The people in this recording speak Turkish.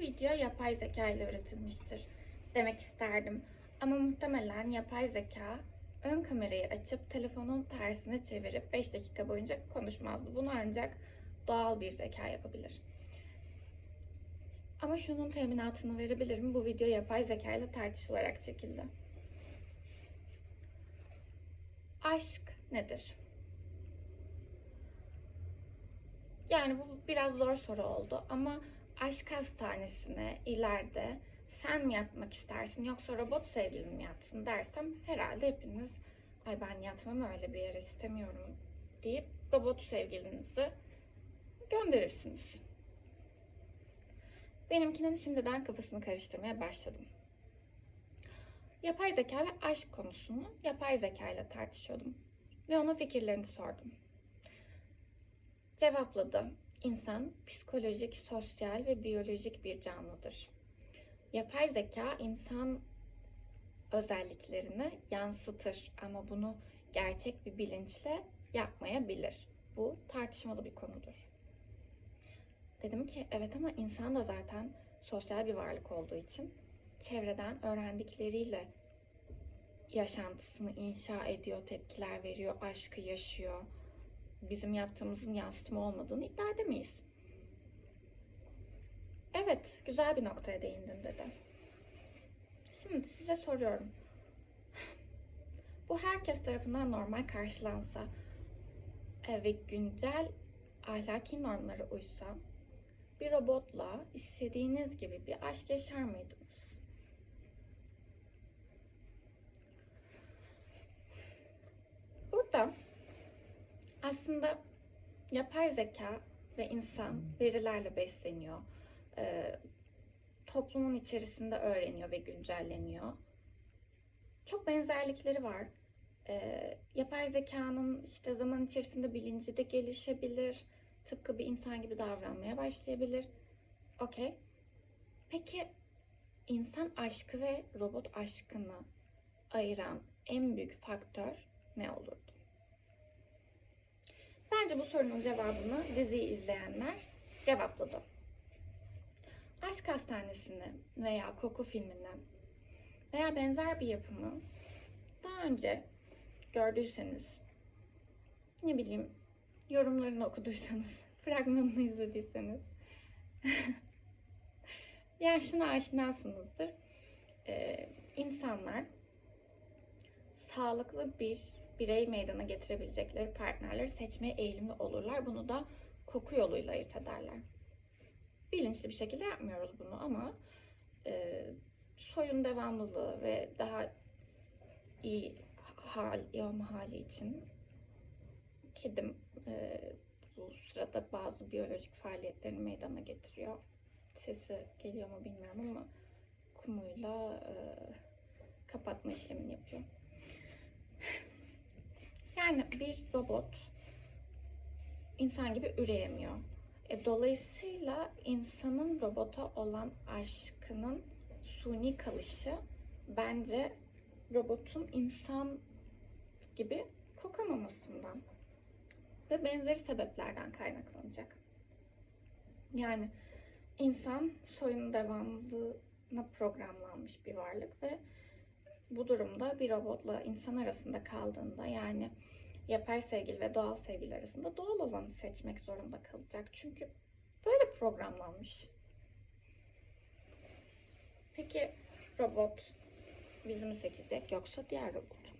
video yapay zeka ile üretilmiştir demek isterdim. Ama muhtemelen yapay zeka ön kamerayı açıp telefonun tersine çevirip 5 dakika boyunca konuşmazdı. Bunu ancak doğal bir zeka yapabilir. Ama şunun teminatını verebilirim. Bu video yapay zeka ile tartışılarak çekildi. Aşk nedir? Yani bu biraz zor soru oldu ama aşk hastanesine ileride sen mi yatmak istersin yoksa robot sevgilin mi yatsın dersem herhalde hepiniz ay ben yatmam öyle bir yere istemiyorum deyip robot sevgilinizi gönderirsiniz. Benimkinin şimdiden kafasını karıştırmaya başladım. Yapay zeka ve aşk konusunu yapay zeka ile tartışıyordum ve onun fikirlerini sordum. Cevapladı. İnsan psikolojik, sosyal ve biyolojik bir canlıdır. Yapay zeka insan özelliklerini yansıtır ama bunu gerçek bir bilinçle yapmayabilir. Bu tartışmalı bir konudur. Dedim ki evet ama insan da zaten sosyal bir varlık olduğu için çevreden öğrendikleriyle yaşantısını inşa ediyor, tepkiler veriyor, aşkı yaşıyor. Bizim yaptığımızın yansıtma olmadığını iddia edemeyiz. Evet, güzel bir noktaya değindin dedi. Şimdi size soruyorum. Bu herkes tarafından normal karşılansa e, ve güncel ahlaki normlara uysa bir robotla istediğiniz gibi bir aşk yaşar mıydınız? Aslında yapay zeka ve insan verilerle besleniyor. Ee, toplumun içerisinde öğreniyor ve güncelleniyor. Çok benzerlikleri var. Ee, yapay zekanın işte zaman içerisinde bilinci de gelişebilir. Tıpkı bir insan gibi davranmaya başlayabilir. Okey. Peki insan aşkı ve robot aşkını ayıran en büyük faktör ne olurdu? Bence bu sorunun cevabını diziyi izleyenler cevapladı. Aşk Hastanesi'ni veya Koku filmini veya benzer bir yapımı daha önce gördüyseniz, ne bileyim yorumlarını okuduysanız, fragmanını izlediyseniz, yani şuna aşinasınızdır. Ee, insanlar sağlıklı bir birey meydana getirebilecekleri partnerleri seçmeye eğilimli olurlar. Bunu da koku yoluyla ayırt ederler. Bilinçli bir şekilde yapmıyoruz bunu ama e, soyun devamlılığı ve daha iyi hal, olma hali için kedim e, bu sırada bazı biyolojik faaliyetlerini meydana getiriyor. Sesi geliyor mu bilmiyorum ama kumuyla e, kapatma işlemini yapıyor. Yani bir robot insan gibi üreyemiyor. E, dolayısıyla insanın robota olan aşkının suni kalışı bence robotun insan gibi kokamamasından ve benzeri sebeplerden kaynaklanacak. Yani insan soyun devamlılığına programlanmış bir varlık ve bu durumda bir robotla insan arasında kaldığında yani yapay sevgili ve doğal sevgili arasında doğal olanı seçmek zorunda kalacak. Çünkü böyle programlanmış. Peki robot bizi mi seçecek yoksa diğer robot mu?